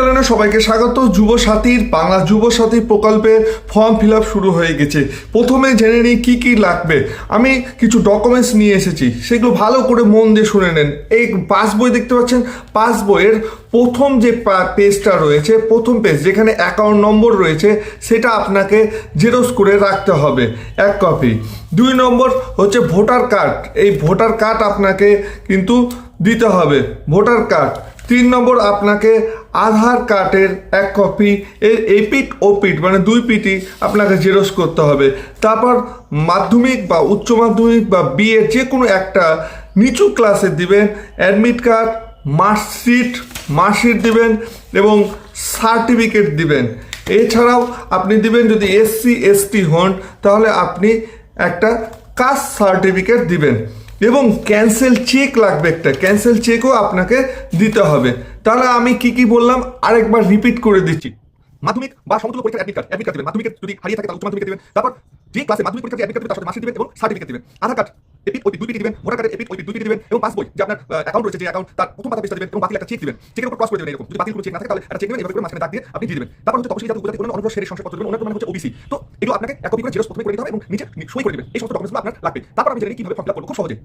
চ্যানেলে সবাইকে স্বাগত। যুব সাথীর বাংলা যুব সাথী প্রকল্পের ফর্ম ফিল শুরু হয়ে গেছে। প্রথমে জেনে নিই কী কী লাগবে। আমি কিছু ডকুমেন্টস নিয়ে এসেছি। সেগুলো ভালো করে মন দিয়ে শুনে নেন। এই পাস বই দেখতে পাচ্ছেন? পাস বইয়ের প্রথম যে পেজটা রয়েছে, প্রথম পেজ যেখানে অ্যাকাউন্ট নম্বর রয়েছে, সেটা আপনাকে জেরক্স করে রাখতে হবে। এক কপি দুই নম্বর হচ্ছে ভোটার কার্ড এই ভোটার কার্ড আপনাকে কিন্তু দিতে হবে। ভোটার কার্ড তিন নম্বর আপনাকে আধার কার্ডের এক কপি এর এপিট ওপিট মানে দুই পিটি আপনাকে জেরক্স করতে হবে। তারপর মাধ্যমিক বা উচ্চ মাধ্যমিক বা বিএ যে কোনো একটা নিচু ক্লাসে দিবেন অ্যাডমিট কার্ড মার্কশিট মার্কশিট দিবেন এবং সার্টিফিকেট দিবেন। এছাড়াও আপনি দিবেন যদি এসসি এসটি হন, তাহলে আপনি একটা কাস্ট সার্টিফিকেট দিবেন। এবং ক্যান্সেল চেক লাগবে একটা। ক্যান্সেল চেকও আপনাকে দিতে হবে। তাহলে আমি কি কি বললাম? আরেকবার রিপিট করে দিচ্ছি। মাধ্যমিক বা সমতুল্য পরীক্ষার অ্যাডমিট কার্ড অ্যাডমিট কার্ড দিবেন। মাধ্যমিকের যদি হারিয়ে থাকে, তাহলে উচ্চ মাধ্যমিক দিবেন। তারপর যে ক্লাসে মাধ্যমিক পরীক্ষার অ্যাডমিট কার্ড তার সাথে মার্কশিট দিবেন এবং সার্টিফিকেট দিবেন। আধার কার্ড এপিক দুই দিবেন, ভোটার কার্ডের এপিক দুই দিবেন এবং পাসবই, যে আপনার অ্যাকাউন্ট রয়েছে, যে অ্যাকাউন্ট তার প্রথম পাতা পেজটা দিবেন এবং বাতিল একটা চেক দিবেন। চেকের উপর ক্রস করে দেবেন এরকম। যদি বাতিল কোনো চেক না থাকে, তাহলে একটা চেক মাঝখানে দিয়ে আপনি দিয়ে দিবেন। তারপর হচ্ছে তপশিলি জাতীয় উপজাতি কোনো অনুগ্রহ ওনার মানে হচ্ছে ওবিসি তো এগুলো আপনাকে এক কপি করে প্রথমে করে দিতে হবে এবং নিচে সই করে এই সমস্ত আপনার লাগবে। তারপর আমি কীভাবে ফর্ম ফিল খুব সহজে।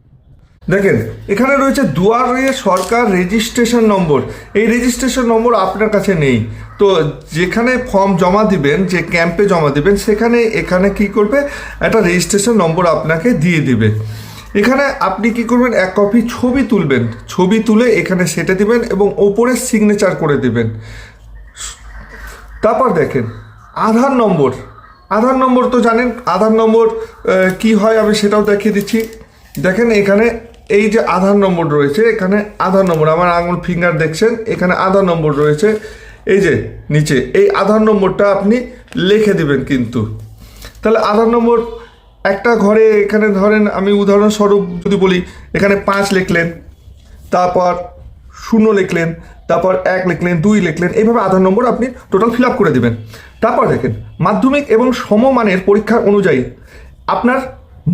দেখেন, এখানে রয়েছে দুয়ারে সরকার রেজিস্ট্রেশন নম্বর এই রেজিস্ট্রেশন নম্বর আপনার কাছে নেই। তো যেখানে ফর্ম জমা দিবেন, যে ক্যাম্পে জমা দিবেন, সেখানে, এখানে কি করবে? একটা রেজিস্ট্রেশন নম্বর আপনাকে দিয়ে দিবে। এখানে আপনি কি করবেন? এক কপি ছবি তুলবেন। ছবি তুলে এখানে সেটে দিবেন এবং ওপরে সিগনেচার করে দিবেন। তারপর দেখেন, আধার নম্বর। আধার নম্বর তো জানেন, আধার নম্বর কি হয় আমি সেটাও দেখিয়ে দিচ্ছি। দেখেন এখানে এই যে আধার নম্বর রয়েছে, এখানে আধার নম্বর, আমার আঙুল ফিঙ্গার দেখছেন, এখানে আধার নম্বর রয়েছে। এই যে নিচে, এই আধার নম্বরটা আপনি লিখে দিবেন কিন্তু। তাহলে আধার নম্বর একটা ঘরে এখানে ধরেন আমি উদাহরণস্বরূপ যদি বলি, এখানে পাঁচ লিখলেন, তারপর শূন্য লিখলেন, তারপর এক লিখলেন, দুই লিখলেন, এইভাবে আধার নম্বর আপনি টোটাল ফিল আপ করে দেবেন। তারপর দেখেন, মাধ্যমিক এবং সমমানের পরীক্ষার অনুযায়ী আপনার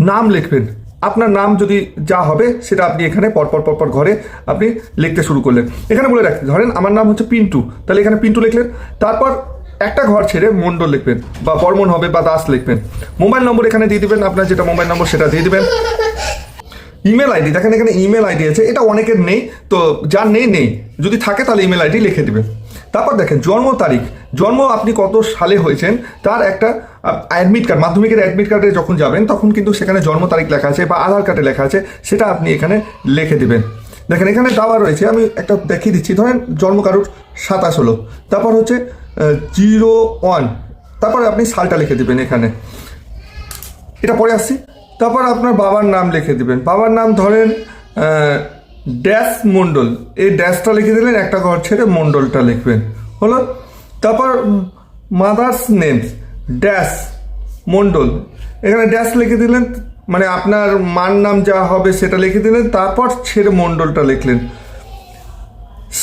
নাম লিখবেন। আপনার নাম যদি যা হবে, সেটা আপনি এখানে পরপর পরপর ঘরে আপনি লিখতে শুরু করলেন। এখানে বলে রাখতে ধরেন আমার নাম হচ্ছে পিন্টু, তাহলে এখানে পিন্টু লিখলেন, তারপর একটা ঘর ছেড়ে মণ্ডল লিখবেন, বা বর্মন হবে, বা দাস লিখবেন। মোবাইল নম্বর এখানে দিয়ে দিবেন, আপনার যেটা মোবাইল নম্বর সেটা দিয়ে দিবেন। ইমেল আইডি, দেখেন এখানে ইমেল আইডি আছে, এটা অনেকের নেই, তো যার নেই নেই। যদি থাকে তাহলে ইমেল আইডি লিখে দিবেন। তারপর দেখেন, জন্ম তারিখ। জন্ম আপনি কত সালে হয়েছেন, তার একটা অ্যাডমিট কার্ড মাধ্যমিকের অ্যাডমিট কার্ডে যখন যাবেন, তখন কিন্তু সেখানে জন্ম তারিখ লেখা আছে, বা আধার কার্ডে লেখা আছে, সেটা আপনি এখানে লিখে দিবেন। দেখেন, এখানে দেওয়া রয়েছে, আমি একটা দেখিয়ে দিচ্ছি, ধরেন জন্ম কারুর সাতাশ হলো। তারপর হচ্ছে জিরো ওয়ান। তারপর আপনি সালটা লিখে দিবেন এখানে। এটা পরে আসছি। তারপর আপনার বাবার নাম লিখে দিবেন। বাবার নাম ধরেন ড্যাশ মণ্ডল এই ড্যাশটা লিখে দিলেন, একটা ঘর ছেড়ে মণ্ডলটা লিখবেন। হলো? তারপর মাদার্স নেম ড্যাশ মণ্ডল এখানে ড্যাশ লিখে দিলেন মানে আপনার মার নাম যা হবে সেটা লিখে দিলেন, তারপর ছেড়ে মণ্ডলটা লিখলেন।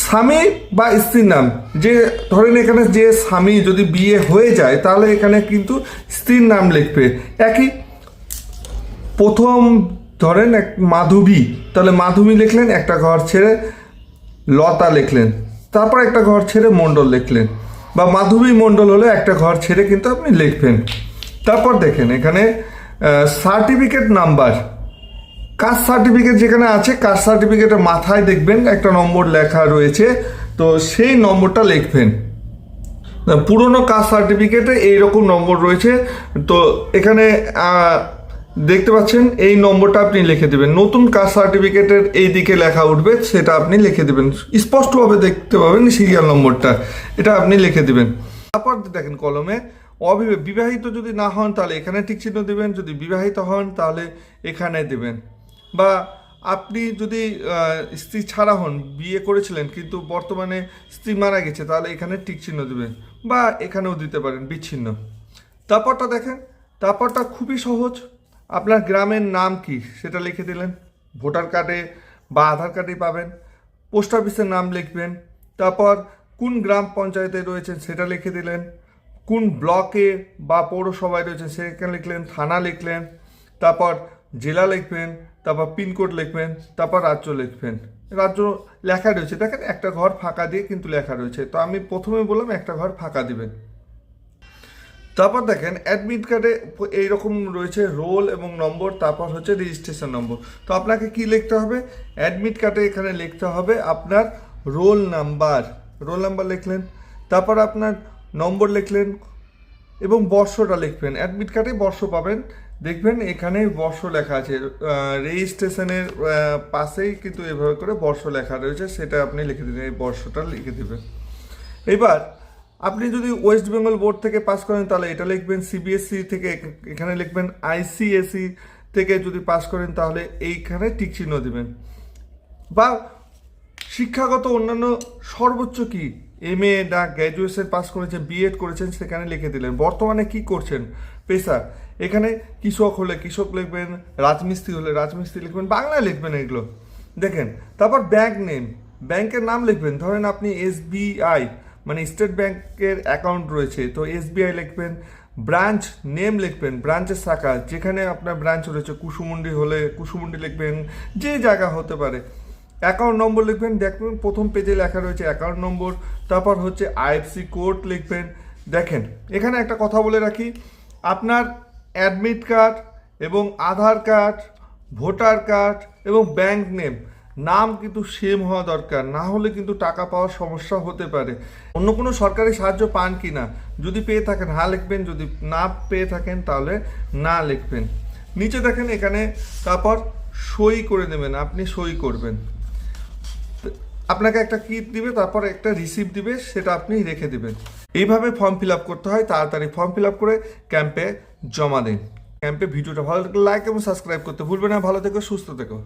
স্বামী বা স্ত্রীর নাম। যে ধরেন এখানে যে স্বামী যদি বিয়ে হয়ে যায়, তাহলে এখানে কিন্তু স্ত্রীর নাম লিখবে। একই প্রথম ধরেন এক মাধবী, তাহলে মাধবী লিখলেন, একটা ঘর ছেড়ে লতা লিখলেন, তারপর একটা ঘর ছেড়ে মণ্ডল লিখলেন, বা মাধবী মণ্ডল হলে একটা ঘর ছেড়ে কিন্তু আপনি লিখবেন। তারপর দেখেন এখানে সার্টিফিকেট নাম্বার কাস্ট সার্টিফিকেট যেখানে আছে, কাস্ট সার্টিফিকেটের মাথায় দেখবেন একটা নম্বর লেখা রয়েছে। তো সেই নম্বরটা লিখবেন। পুরনো কাস্ট সার্টিফিকেটে এইরকম নম্বর রয়েছে। তো এখানে দেখতে পাচ্ছেন, এই নম্বরটা আপনি লিখে দেবেন। নতুন কাস্ট সার্টিফিকেটের এই দিকে লেখা উঠবে, সেটা আপনি লিখে দেবেন। স্পষ্টভাবে দেখতে পাবেন সিরিয়াল নম্বরটা। এটা আপনি লিখে দিবেন। তারপর দেখেন কলমে অবিবাহ বিবাহিত যদি না হন তাহলে এখানে ঠিক চিহ্ন দেবেন, যদি বিবাহিত হন তাহলে এখানে দেবেন। বা আপনি যদি স্ত্রী ছাড়া হন, বিয়ে করেছিলেন, কিন্তু বর্তমানে স্ত্রী মারা গেছে, তাহলে এখানে টিক চিহ্ন দেবেন বা এখানেও দিতে পারেন বিচ্ছিন্ন। তারপরটা দেখেন, তারপরটা খুবই সহজ। আপনার গ্রামের নাম কি, সেটা লিখে দিলেন। ভোটার কার্ডে বা আধার কার্ডে পাবেন। পোস্ট অফিসের নাম লিখবেন। তারপর কোন গ্রাম পঞ্চায়েতে রয়েছেন, সেটা লিখে দিলেন। কোন ব্লকে বা পৌরসভায় রয়েছেন, সেখানে লিখলেন, থানা লিখলেন। তারপর জেলা লিখবেন। তারপর পিনকোড লিখবেন, তারপর রাজ্য লিখবেন। রাজ্য লেখা রয়েছে। দেখেন, একটা ঘর ফাঁকা দিয়ে কিন্তু লেখা রয়েছে। তো আমি প্রথমে বললাম, একটা ঘর ফাঁকা দিবেন। তারপর দেখেন অ্যাডমিট কার্ডে এইরকম রয়েছে রোল এবং নম্বর তারপর হচ্ছে রেজিস্ট্রেশন নম্বর তো আপনাকে কি লিখতে হবে? অ্যাডমিট কার্ডে এখানে লিখতে হবে আপনার রোল নাম্বার রোল নাম্বার লিখলেন, তারপর আপনার নম্বর লিখলেন এবং বর্ষটা লিখবেন। অ্যাডমিট কার্ডে বর্ষ পাবেন। দেখবেন এখানে বর্ষ লেখা আছে। রেজিস্ট্রেশনের পাশেই কিন্তু এভাবে করে বর্ষ লেখা রয়েছে, সেটা আপনি লিখে দিন এই বর্ষটা লিখে দেবেন। এবার, আপনি যদি ওয়েস্ট বেঙ্গল বোর্ড থেকে পাস করেন, তাহলে এটা লিখবেন সিবিএসসি থেকে, এখানে লিখবেন আইসিএসসি থেকে যদি পাস করেন, তাহলে এইখানে টিক চিহ্ন দেবেন। বা, শিক্ষাগত অন্যান্য সর্বোচ্চ কি? এম এ না, গ্র্যাজুয়েশন পাস করেছেন বিএড করেছেন, সেখানে লিখে দিলেন। বর্তমানে কি করছেন? পেশা এখানে কৃষক হলে কৃষক লিখবেন, রাজমিস্ত্রি হলে রাজমিস্ত্রি লিখবেন, বাংলায় লিখবেন এগুলো। দেখেন, তারপর ব্যাংক নেম ব্যাংকের নাম লিখবেন। ধরেন আপনি এসবিআই মানে স্টেট ব্যাংকের অ্যাকাউন্ট রয়েছে, তো এসবিআই লিখবেন ব্রাঞ্চ নেম লিখবেন ব্রাঞ্চের শাখা, যেখানে আপনার ব্রাঞ্চ রয়েছে, কুসুমুন্ডি হলে কুসুমুন্ডি লিখবেন, যে জায়গা হতে পারে। অ্যাকাউন্ট নম্বর লিখবেন, দেখবেন প্রথম পেজে লেখা রয়েছে অ্যাকাউন্ট নম্বর তারপর হচ্ছে আইএফসি কোড লিখবেন। দেখেন, এখানে একটা কথা বলে রাখি, আপনার অ্যাডমিট কার্ড এবং আধার কার্ড, ভোটার কার্ড এবং ব্যাংক নেম। নাম কিন্তু সেম হওয়া দরকার, না হলে কিন্তু টাকা পাওয়ার সমস্যা হতে পারে। অন্য কোনো সরকারি সাহায্য পান কি না? যদি পেয়ে থাকেন হ্যাঁ লিখবেন, যদি না পেয়ে থাকেন, তাহলে না লিখবেন। নিচে দেখেন এখানে, তারপর সই করে দেবেন, আপনি সই করবেন। আপনাকে একটা কিট দিবে, তারপর একটা রিসিপ্ট দিবে, সেটা আপনি রেখে দিবেন। এইভাবে ফর্ম ফিল আপ করতে হয়, তাড়াতাড়ি ফর্ম ফিল আপ করে ক্যাম্পে জমা দিন। ক্যাম্পে ভিডিওটা ভালো লাগলে লাইক এবং সাবস্ক্রাইব করতে ভুলবে না। ভালো থেকো, সুস্থ থেকো।